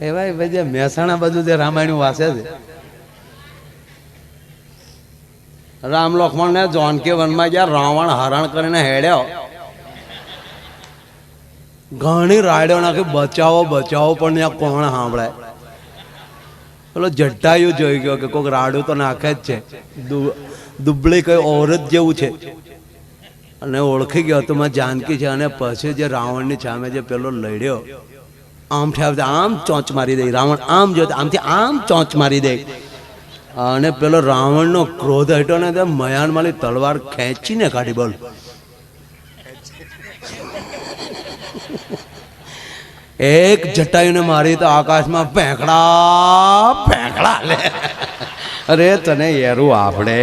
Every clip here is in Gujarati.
એવા ભાઈ જે મહેસાણા બાજુ જે રામાયણ વાસે છે. રામ લક્ષ્મણ ને જોનકી વનમાં ગયા રાવણ હરણ કરીને હેડ્યો, ઘણી રાડ્યો નાખી, બચાવો બચાવો, પણ ત્યાં કોણ સાંભળે? પેલો જટ્ટાયું જોઈ ગયો કે કોઈક રાડું તો નાખે જ છે. દુબળી કઈ ઓરત જેવું છે. અને ઓળખી ગયો, તો માં જાનકી છે. અને પછી જે રાવણની સામે જે પેલો લડ્યો આમ ઠેવ આમ ચોંચ મારી દે, રાવણ આમ જો આમથી આમ ચોંચ મારી દે. અને પેલો રાવણનો ક્રોધ હટ્યો ને તે મયાનમાલી તલવાર ખેંચીને કાઢી, બોલ. એક જટાયુને મારી તો આકાશમાં ફેંકડા ફેંકડા લે. અરે તને એરું આપણે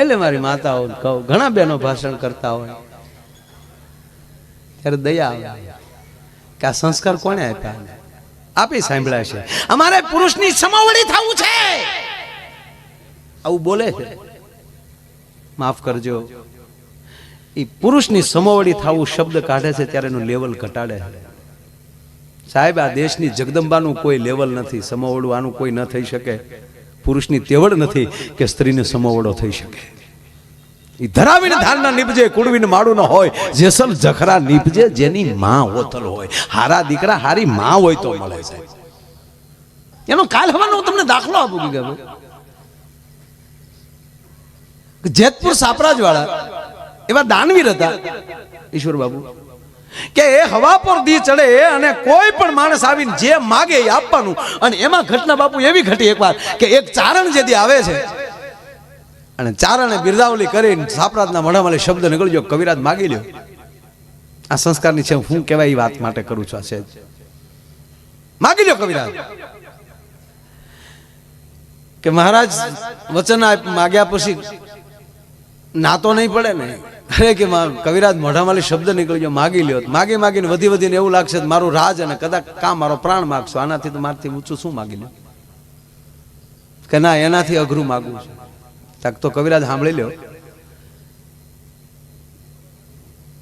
એટલે મારી માતાઓ કહું ઘણા બહેનો ભાષણ કરતા હોય. ત્યારે દયા આવે. કે આ સંસ્કાર કોને આપ્યા? આપી સાંભળ્યા છે. અમારે પુરુષની સમાવડી થવું છે. આવું બોલે છે. માફ કરજો. એ પુરુષની સમોવડી થવું શબ્દ કાઢે છે ત્યારે એનું લેવલ ઘટાડે છે. સાહેબ, આ દેશની જગદંબાનું કોઈ લેવલ નથી. સમાવડવાનું કોઈ ન થઈ શકે. પુરુષની તેવડ નથી કે સ્ત્રીને સમોવડો થઈ શકે. એ ધરાવીને ધારના નીપજે કુડવીને માડું ન હોય. જેસલ જખરા નીપજે, જેની માં હોતલ હોય. હારા દીકરા હારી માં હોય તો મળે છે. એનો કાલ હવાનો હું તમને દાખલો આપું કે જેતપુર સાપરાજ વાળા એવા દાનવીર હતા. ઈશ્વર બાબુ કે એ હવા પર દી ચડે અને કોઈ પણ માણસ આવીને જે માગે એ આપવાનું. અને એમાં ઘટના બાપુ એવી ઘટી એકવાર કે એક ચારણ જે આવે છે. અને ચારણે બિરદાવલી કરીને સાપરાજના મોઢામાં શબ્દ નીકળ્યો, કવિરાજ માગી લ્યો. આ સંસ્કારની છે, હું કહેવાય એ વાત માટે કરું છું આ છે. માગી લ્યો કવિરાજ. કે મહારાજ, વચન માગ્યા પછી ના તો નહીં પડે ને? અરે કે કવિરાજ મોઢામાંથી શબ્દ નીકળી ગયો માગી લ્યો. માગી માગીને વધી વધીને એવું લાગશે મારું રાજ અને કદાચ કા મારો પ્રાણ માગશો. આનાથી તો મારથી ઊંચું શું માગી લ્યો? કે ના, એનાથી અઘરું માગવું છે. તાક તો કવિરાજ સાંભળી લ્યો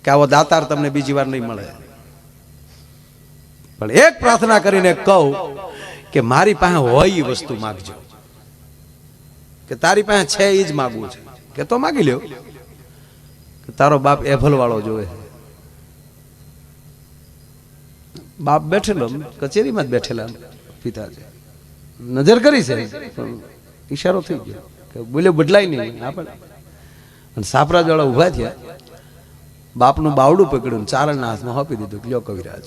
કે આવો દાતાર તમને બીજી વાર નહીં મળે. પણ એક પ્રાર્થના કરીને કહું કે મારી પાસે હોય એ વસ્તુ માગજો. કે તારી પાસે છે એ જ માગવું છે. કે તો માગી લ્યો. કે તારો બાપ એભલ વાળો જોવે. બાપ બેઠેલો કચેરીમાં જ બેઠેલા પિતાજી. નજર કરી છે. ઈશારો થઈ ગયો. કે બોલે બદલાય નહીં. આપણે અને સાપરાજ વાળા ઊભા થયા. બાપનું બાવડું પકડ્યું ચારણના હાથમાં આપી દીધું લ્યો કવિરાજ.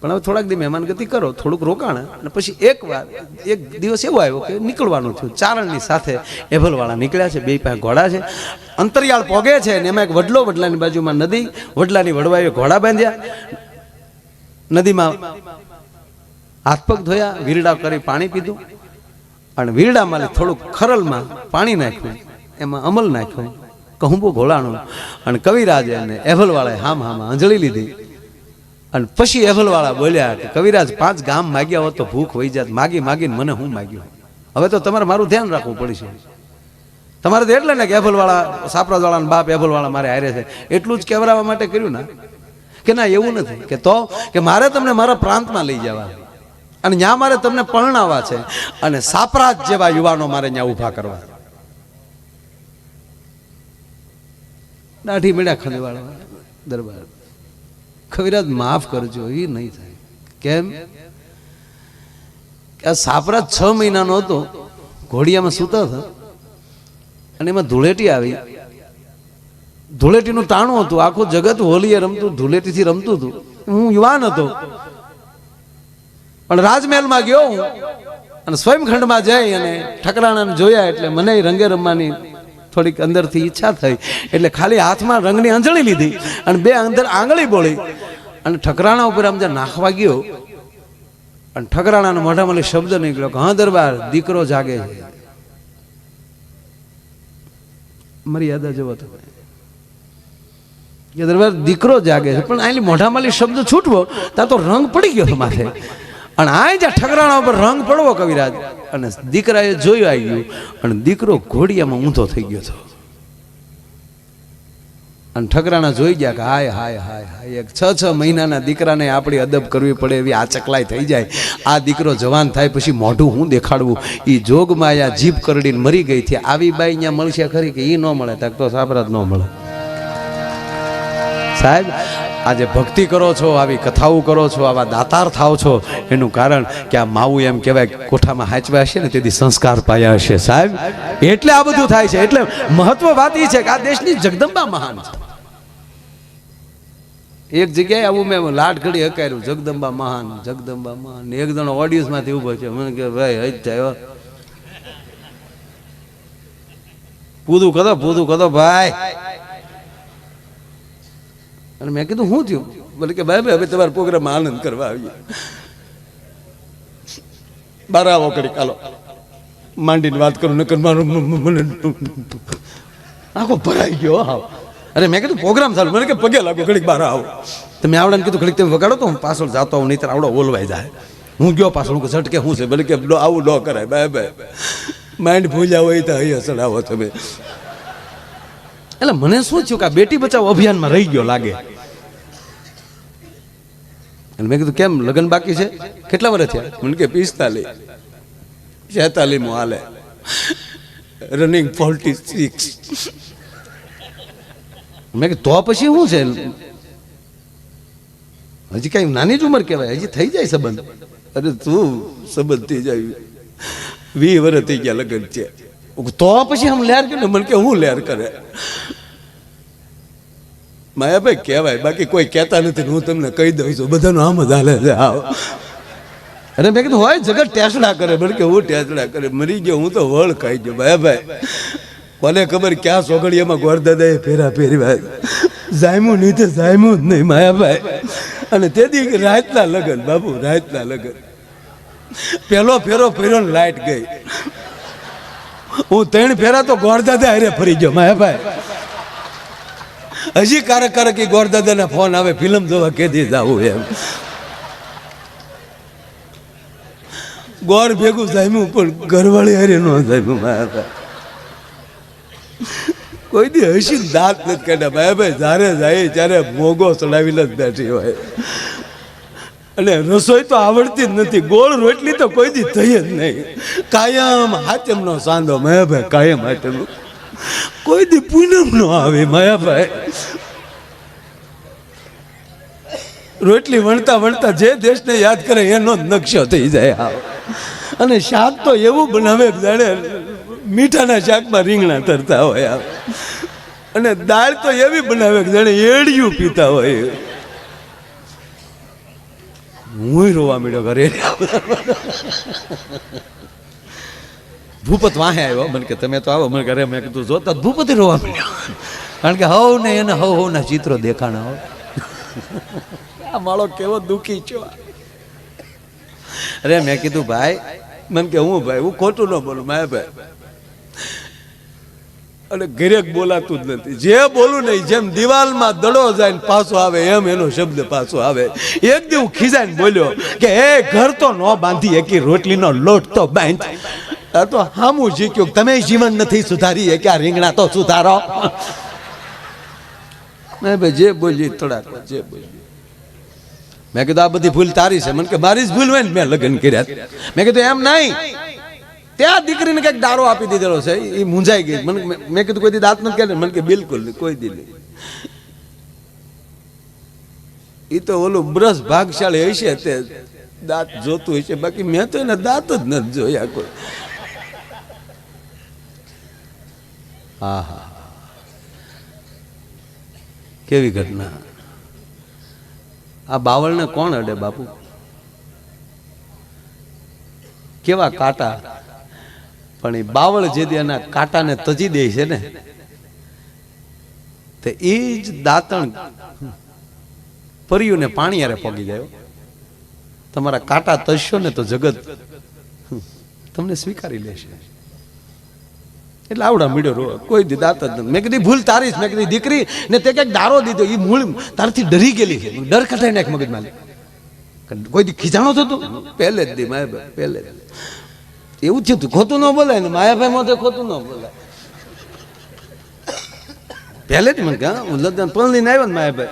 પણ હવે થોડાક દી મહેમાન ગતિ કરો, થોડુંક રોકાણ. અને પછી એક વાર એક દિવસ એવો આવ્યો કે નીકળવાનું થયું. ચારણની સાથે એભલવાળા નીકળ્યા છે, બે પાસે ઘોડા છે. અંતરિયાળ પોગે છે ને એમાં એક વડલો વડલાની બાજુમાં નદી, વડલાની વડવાએ ઘોડા બાંધ્યા. નદીમાં હાથ પગ ધોયા વીરડા કરી પાણી પીધું. અને વીરડામાં થોડુંક ખરલમાં પાણી નાખ્યું. એમાં અમલ નાખ્યો, કહુંબો ઘોળાણું અને કવિરાજે અને એભલવાળાએ હામ હામાં અંજળી લીધી. અને પછી એભલવાળા બોલ્યા કે કવિરાજ, પાંચ ગામ માગ્યા હોત તો ભૂખ હોઈ જાત. માગી માગીને મને હું માગ્યું? હવે તો તમારે મારું ધ્યાન રાખવું પડશે. તમારે તો એટલે ને કે એભલવાળા સાપરાજવાળાના બાપ એભલવાળા મારે હારે છે. એટલું જ કહેવરાવા માટે કર્યું ને? કે ના, એવું નથી. કે તો, કે મારે તમને મારા પ્રાંતમાં લઈ જવા. અને ત્યાં મારે તમને પરણાવવા છે. અને સાપરાજ જેવા યુવાનો મારે ત્યાં ઊભા કરવા. દાઢી મેળા ખંડવાળા દરબાર. કવિરાજ માફ કરજો, એ નહીં થાય. કેમ? આ સાપરા છ મહિનાનો હતો, ઘોડિયામાં સૂતા હતા, અને એમાં ધૂળેટી આવી. ધૂળેટીનું તાણું હતું, આખું જગત હોલીએ રમતું, ધૂળેટીથી રમતું હતું. હું યુવાન હતો. પણ રાજમહેલમાં ગયો હું, અને સ્વયંખંડમાં જઈ અને ઠકરાણાને જોયા એટલે મને રંગે રમવાની થોડીક અંદરથી ઈચ્છા થઈ. એટલે ખાલી હાથમાં રંગની અંજળી લીધી અને બે અંદર આંગળી બોળી. અને ઠકરાણા ઉપર આમ જ્યાં નાખવા ગયો, અને ઠકરાણાના મોઢામાં શબ્દ નીકળ્યો કે, હા, દરબાર, દીકરો જાગે છે. મર્યાદા જવો તમે કે દરબાર, દીકરો જાગે છે. પણ અહીં મોઢામાં શબ્દ છૂટવો, ત્યાં તો રંગ પડી ગયો માથે. અને આ જ્યાં ઠકરાણા ઉપર રંગ પડવો, કવિરાજ. અને દીકરાએ જોયું આવી ગયું, અને દીકરો ઘોડિયામાં ઊંધો થઈ ગયો હતો. અને ઠકરાણા જોઈ ગયા કે હાય હાય હાય હાય. એક છ છ મહિનાના દીકરાને આપણી અદબ કરવી પડે એવી આ ચકલાઈ થઈ જાય. આ દીકરો જવાન થાય પછી મોઢું હું દેખાડવું? એ જોગમાયા જીભ કરડીને મરી ગઈ છે. આવી બાઈ અહીંયા મળશે ખરી કે એ ન મળે? તક તો સાબરાત ન મળે. સાહેબ, આજે ભક્તિ કરો છો, આવી કથાઓ કરો છો, આવા દાતાર થાવ છો. એનું કારણ કે આ માવું એમ કહેવાય કોઠામાં હાચવા હશે ને તેથી સંસ્કાર પાયા હશે. સાહેબ, એટલે આ બધું થાય છે. એટલે મહત્વ વાત એ છે કે આ દેશની જગદંબા મહાન છે. એક જગ્યાએ આવું મેં લાડ ઘડી હકાર્યું. જગદંબા મહાન જગદંબા મહાન. એક જણો ઓડિયન્સમાંથી ઊભો છે. મને કે, ભાઈ હજ થયો પૂદું કરો પૂદું કરો, ભાઈ. અને મેં કીધું શું થયું? બોલે કે, ભાઈ હવે તમારા પ્રોગ્રામ આનંદ કરવા આવીએ. બાર આવો કડી કાલો માંડીને વાત કરું, નકર મારું મને આખો ભરાઈ ગયો હાવ અરે મેં કીધું પ્રોગ્રામ ચાલુ. મને કે પગે લાગો, ઘડીક બહાર આવો. તમે આવડે કીધું ઘડીક તમે વગાડો તો હું પાછળ જાતો હું નહીં આવડો ઓલવાઈ જાય. હું ગયો પાછળ, હું ઝટકે શું છે? ભલે કે આવું ન કરાય બાય બે માઇન્ડ ભૂલ્યા હોય તો અહીં અસડાવો તમે. એટલે મને શું થયું કે આ બેટી બચાવ અભિયાનમાં રહી ગયો લાગે? અને મેં કીધું, કેમ, લગ્ન બાકી છે? કેટલા વર્ષ થયા? મને કે, પિસ્તાલીસ. છેતાલીસમું હાલે. રનિંગ ફોર્ટી સિક્સ મેં કે તો પછી શું છે? હજી કઈ નાની જ ઉંમર કહેવાય, હજી થઈ જાય સંબંધ. અરે તું સંબંધ થઈ જાય? વી વર્ષ થઈ ગયા લગ્ન છે. તો પછી આમ લેર કે મને કે હું લેર કરે? માયાભાઈ કહેવાય, બાકી કોઈ કહેતા નથી હું તમને કહી દઉં છું, બધાનું આમ જ હાલે છે, આવ. અરે મેં કીધું, હોય, જગત ટેસડા કરે, મને કે હું ટેસડા કરે, મરી ગયો, હું તો વળ ખાઈ ગયો, માયાભાઈ. કોને ખબર ક્યાં સોગડિયામાં ગોરદાદાએ ફેરા ફેરવા જાયમું નહીં તો જાયમું જ નહીં, માયાભાઈ. અને તેથી રાતના લગન બાબુ રાતના લગન. પેલો ફેરો ફેરો લાઈટ ગઈ. હું ત્રણ ફેરા તો ગોરદાદા હારે ફરી ગયો, માયાભાઈ. હજી કારક કારક એ ગોરદાદાના ફોન આવે, ફિલ્મ જોવા કેદી જાવું એમ. ગોળ ભેગું જામ્યું પણ ઘરવાળી હારે ન જામ્યું માયાભાઈ. કોઈ દી હસી દાંત નથી કાઢ્યા ભાઈ. ભાઈ જ્યારે જાય ત્યારે મોગો ચડાવીને જ બેઠી હોય. અને રસોઈ તો આવડતી જ નથી. ગોળ રોટલી તો કોઈ દી થઈ જ નહીં. કાયમ હાચમનો સાંધો માયાભાઈ કાયમ હાચમનો કોઈ દી પૂનમ નો આવે માયાભાઈ રોટલી વણતા વણતા જે દેશને યાદ કરે એનો જ નકશો થઈ જાય અને શાક તો એવું બનાવે જાણે મીઠાના શાકમાં રીંગણા તરતા હોય અને દાળ તો એવી બનાવે કે જાણે એડિયું પીતા હોય. હું રોવા મળ્યો ઘરે. ભૂપત વાહે આવ્યો, મને કે તમે તો આવો, મને ઘરે મેં કીધું, જોતા ભૂપત રોવા મળ્યો કારણ કે હવ ને એને હવ હવ ના ચિત્રો દેખાણા હોય. આ માળો કેવો દુખી છો. અરે મેં કીધું, ભાઈ, મને કે, હું ભાઈ, હું ખોટું ન બોલું માયા ભાઈ. અને ઘરેક બોલાતું જ નથી. જે બોલું નહીં જેમ દિવાલમાં દડો જાય પાછો આવે એમ એનો શબ્દ પાછો આવે. એક દી હું ખીજાઈને બોલ્યો કે, એ ઘર તો ન બાંધી, એકી રોટલીનો લોટ તો બાંધ. આ તો હામું શીખ્યું તમે જીવન નથી સુધારી કે આ રીંગણા તો સુધારો. મેં ભાઈ જે બોલી થોડાક જે બોલી. મેં કીધું, આ બધી ભૂલ તારી છે. મને કે, મારી જ ભૂલ હોય ને મેં લગ્ન કર્યા. મેં કીધું, એમ નહીં. ત્યાં દીકરીને કંઈક દારો આપી દીધેલો છે. એ મૂંઝાઈ ગઈ. મને મેં કીધું, કોઈ દાંત નથી કે મને કે, બિલકુલ, કોઈ દી નહીં. એ તો ઓલું બ્રશ ભાગશાળી હશે તે દાંત જોતું હશે. બાકી મેં તો એને દાંત જ નથી જોયા કોઈ. હા હા. કેવી ઘટના? આ બાવળને કોણ અડે બાપુ? કેવા કાંટા? પણ એ બાવળ જે એના કાંટાને તજી દે છે ને, તો એ જ દાંતણ પર્યુંને પાણી યારે પગી ગયો. તમારા કાંટા તજશો ને તો જગત તમને સ્વીકારી લેશે. એટલે આવડા મીડ્યો કોઈ દી દાંત જ મેં કીધી ભૂલ તારી જ. મેં કીધી દીકરી ને તે કંઈક દારો દીધો એ મૂળ તારથી ડરી ગયેલી છે. ડર કઢાઈ નાખ મગજમાં કોઈ દી ખીજાણો થતો? પહેલે જ દી માયાભાઈ પહેલે જ એવું થયું તું. ખોટું ન બોલાય ને, માયાભાઈ માટે ખોટું ન બોલાય. પહેલેથી મને કહા હું લગ્ન પલણીને આવ્યો ને માયાભાઈ.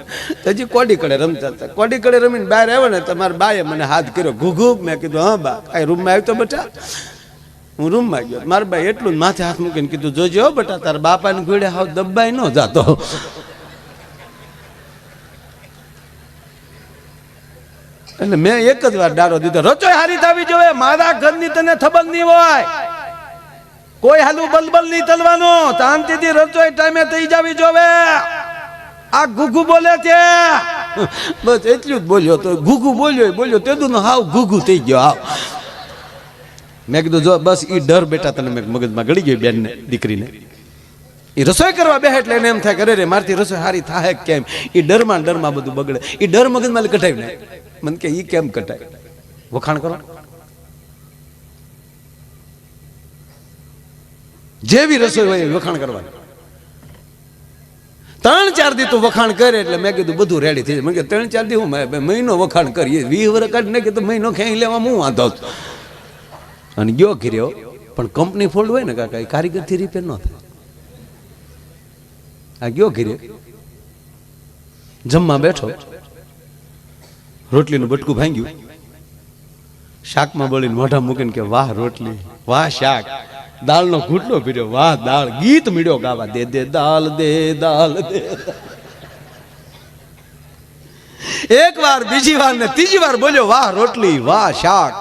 હજી કોડી કડે રમતા હતા. કોડી કડે રમીને બહાર આવ્યો ને, તો મારા બાએ મને હાથ કર્યો ઘૂઘુ. મેં કીધું, હા, બા, કાંઈ રૂમમાં આવ્યો તો બટા. હું રૂમમાં ગયો. મારા બાઈ એટલું જ માથે હાથ મૂકીને કીધું, જોજો બટા, તારા બાપાને ઘોડે હાવ દબાઈ ન જાતો. એટલે મેં એક જ વાર ડારો દીધો. રચોય હારી થવી જોઈએ. મારા ઘરની તને ખબર નહીં હોય. કોઈ હાલું બલબલ નહીં તલવાનું. શાંતિથી રચોય ટાઈમે થઈ જાવી જોવે. આ ગુગુ બોલે છે. બસ એટલું જ બોલ્યો તો. ગુગુ બોલ્યો બોલ્યો. તેદું હાવ ગુગુ થઈ ગયો હાવ. મેં કીધું, જો, બસ એ ડર બેટા તને મેં મગજમાં ગળી ગયો બેનને, દીકરીને. એ રસોઈ કરવા બેહે એટલે એને એમ થાય કરે રે, મારથી રસોઈ હારી થાય કેમ? એ ડરમાં ડરમાં બધું બગડે. એ ડર મગજમાં કઢાવી ને મને કે એ કેમ કટાય? વખાણ કરો. જેવી રસોઈ હોય વખાણ કરવાની. ત્રણ ચાર દી તું વખાણ કરે એટલે મેં કીધું બધું રેડી થઈ જાય. ત્રણ ચાર દી હું મહિનો વખાણ કરીએ. વીસ વર્ષ કાઢી નાખી તો મહિનો ખેંચી લેવા હું વાંધો અને ગયો ઘીર્યો. પણ કંપની ફોલ્ડ હોય ને કાકા, એ કારીગરથી રિપેર ન થાય. આ ગયો ઘીરે જમવા બેઠો. રોટલીનું બટકું ભાંગ્યું. શાકમાં બળીને મોઢા મૂકીને કે, વાહ, રોટલી, વાહ, શાક. દાળનો ઘૂંટલો પીર્યો, વાહ, દાળ. ગીત મીડ્યો ગાવા, દે દે દાલ દે દાલ દે. એક વાર બીજી વાર ને ત્રીજી વાર બોલ્યો, વાહ, રોટલી, વાહ, શાક.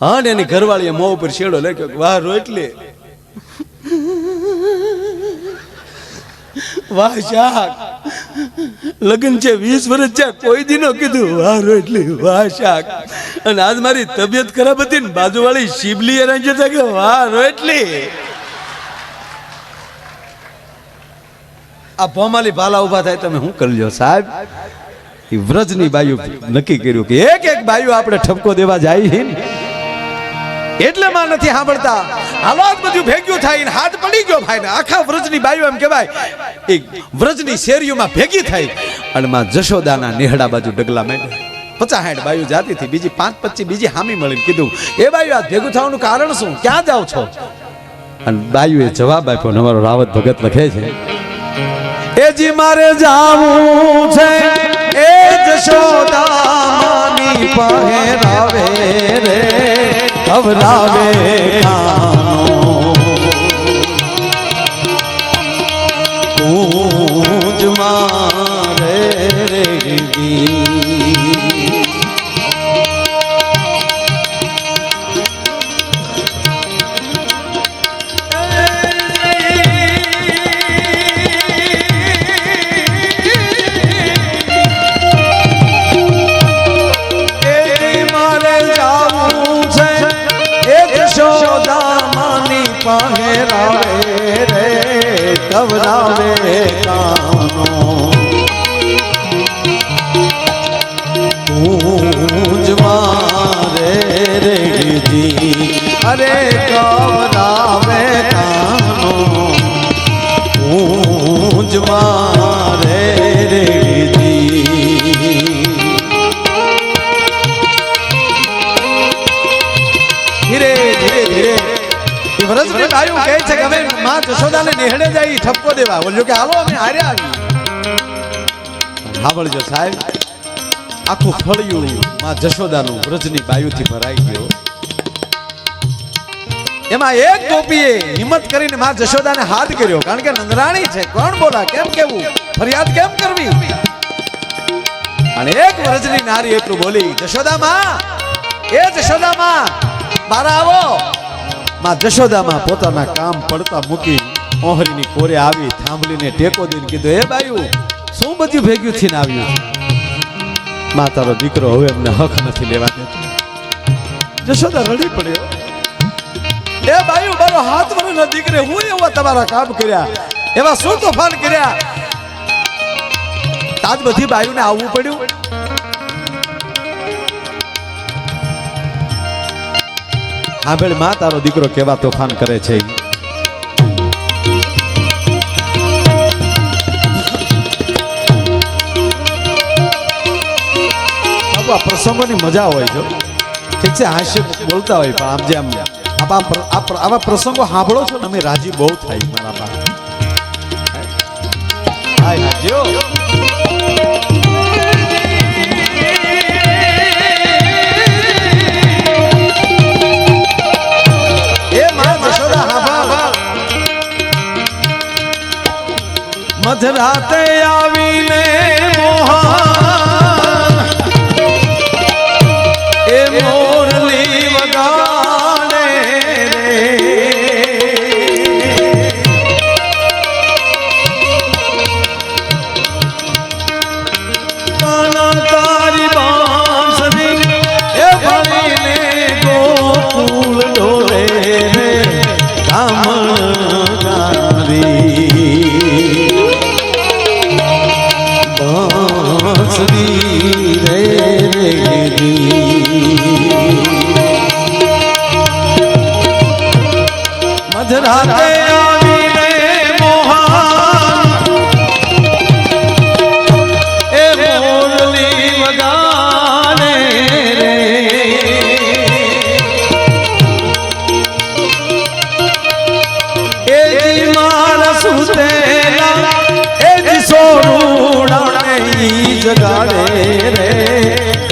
અને એની ઘરવાળીએ મોં ઉપર શેડો લખ્યો વાહ, રોટલી. વાહ, શાક. લગ્ન છે, વીસ વર્ષ છે, કોઈ દી નો કીધું, વાહ, રોટલી, વાહ, શાક. અને આજ મારી તબિયત ખરાબ હતી ને બાજુવાળી શિબલી અરેન્જ જતા કે, વાહ, રોટલી. આ ભોમાલી ભાલા ઊભા થાય, તમે શું કરી લો સાહેબ? એ વ્રજની બાયુ નક્કી કર્યું કે એક એક બાયુ આપણે ઠપકો દેવા જાય ને. એટલે માં નથી સાંભળતા. હાલો બધું ભેગ્યું થાય હાથ પડી ગયો ભાઈ ને. આખા વ્રજની બાયુ એમ કહેવાય. એક વ્રજની શેરીઓમાં ભેગી થઈ અને માં જશોદાના નેહડા બાજુ ડગલા માંડ્યા. પચાસ હેઠ બાયુ જાતી હતી. બીજી પાંચ, પચીસ, બીજી હામી મળીને કીધું, એ બાયુ, આ ભેગું થવાનું કારણ શું? ક્યાં જાઓ છો? અને બાયુએ જવાબ આપ્યો અમારો રાવત ભગત લખે છે. એ જી મારે જાવું છે, એ જશોદાની પહેરાવે રે. ખવડાવે કૂંજ માં જશોદાને નેહડે જાય ઠપકો દેવા. બોલ્યો કે હાલો, અમે હારે સાંભળજો સાહેબ. આખું ફળિયું માં જશોદાનું વ્રજની બાયુથી ભરાઈ ગયો. એમાં એક ગોપીએ હિંમત કરીને માં જશોદાને હાથ કર્યો, કારણ કે નંદરાણી છે. કોણ બોલા? કેમ કેવું? ફરિયાદ કેમ કરવી? અને એક વ્રજની નારી એટલું બોલી, જશોદા માં, એ જશોદા માં બારા આવો. માં જશોદામાં પોતાના કામ પડતા મૂકી ઓહરીની કોરે આવી થાંભલીને ટેકો દઈને કીધું એ બાયું, શું બધું ભેગ્યું થઈને આવ્યું માં, તારો દીકરો હવે એમને હક નથી લેવા દેતો. જશોદા રડી પડ્યો? એ બાયુ, મારો હાથ વરનો દીકરે, હું એવા તમારા કામ કર્યા, એવા શું તોફાન કર્યા. તાજ બધી બાયુને આવવું પડ્યું? સાંભળમાં તારો દીકરો કેવા તોફાન કરે છે? પ્રસંગોની મજા હોય છે ઠીક છે, હાસ્ય બોલતા હોય પણ આમ જે પ્ર- આવા પ્રસંગો સાંભળો છો ને, અમે રાજી બહુ થાય મારા બા એ મધરાતે આવીને મોહન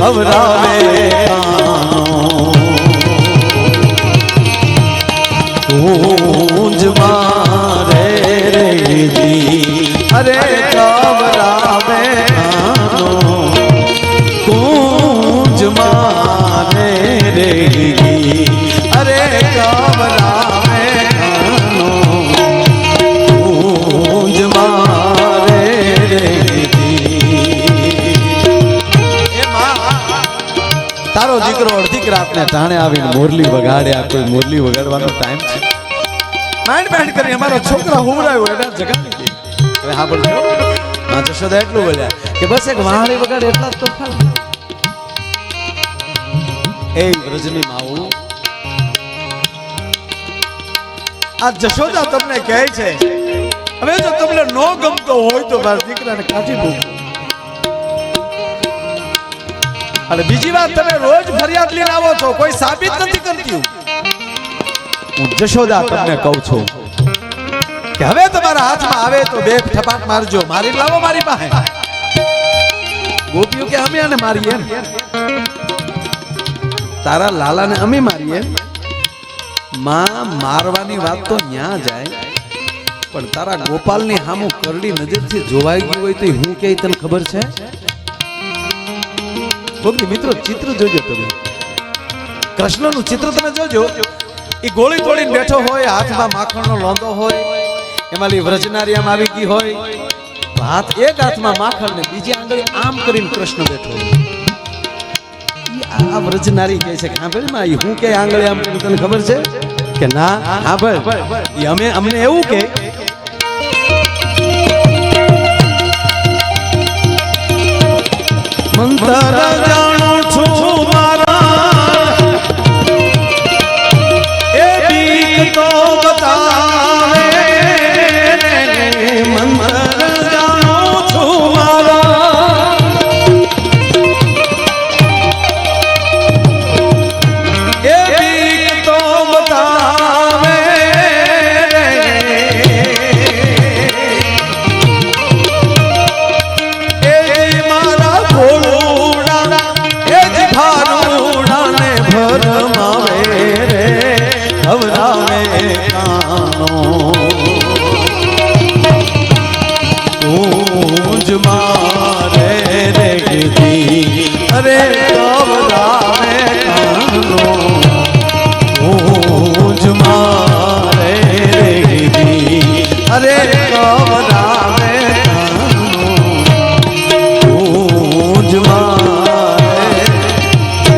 ખવરાવે રાતને ટાણે આવીને મોરલી વગાડ્યા કોઈ મોરલી વગાડવાનો ટાઈમ છે? માંડ માંડ કરી અમારો છોકરા હુમરાયો એટલે જગત હવે હા બોલજો. માં જશોદા એટલું બોલ્યા કે બસ એક વાહણી વગાડે એટલા જ તો એ વ્રજની માવું. આ જશોદા તમને કહે છે હવે જો તમને નો ગમતો હોય તો મારા દીકરાને કાઢી મૂકો. અને બીજી વાત, તમે રોજ ફરિયાદ લઈને આવો છો, કોઈ સાબિત નથી કરતી હું. જશોદા તમને કહું છું કે હવે તમારા હાથમાં આવે તો બે ઠપાટ મારજો, મારી લાવો મારી પાસે. ગોપીઓ કે અમે આને મારીએ તારા લાલાને અમે મારીએ માં મારવાની વાત તો ન્યા જાય, પણ તારા ગોપાલની હામું કરડી નજરથી જોવાઈ ગયું હોય તો હું કે તને ખબર છે? ગોપી મિત્રો ચિત્ર જોજો તમે. કૃષ્ણનું ચિત્ર તમે જોજો. એ ગોળી તોડીને બેઠો હોય, હાથમાં માખણનો લોંદો હોય એમાંથી વ્રજનારી આમ આવી ગઈ હોય. હાથ એક હાથમાં માખણ ને બીજી આંગળી આમ કરીને કૃષ્ણ બેઠો આ વ્રજનારી કહે છે કે માં હું કે આંગળી આમ? તને ખબર છે? કે, ના, હા ભાઈ અમે, અમને એવું કે મંતર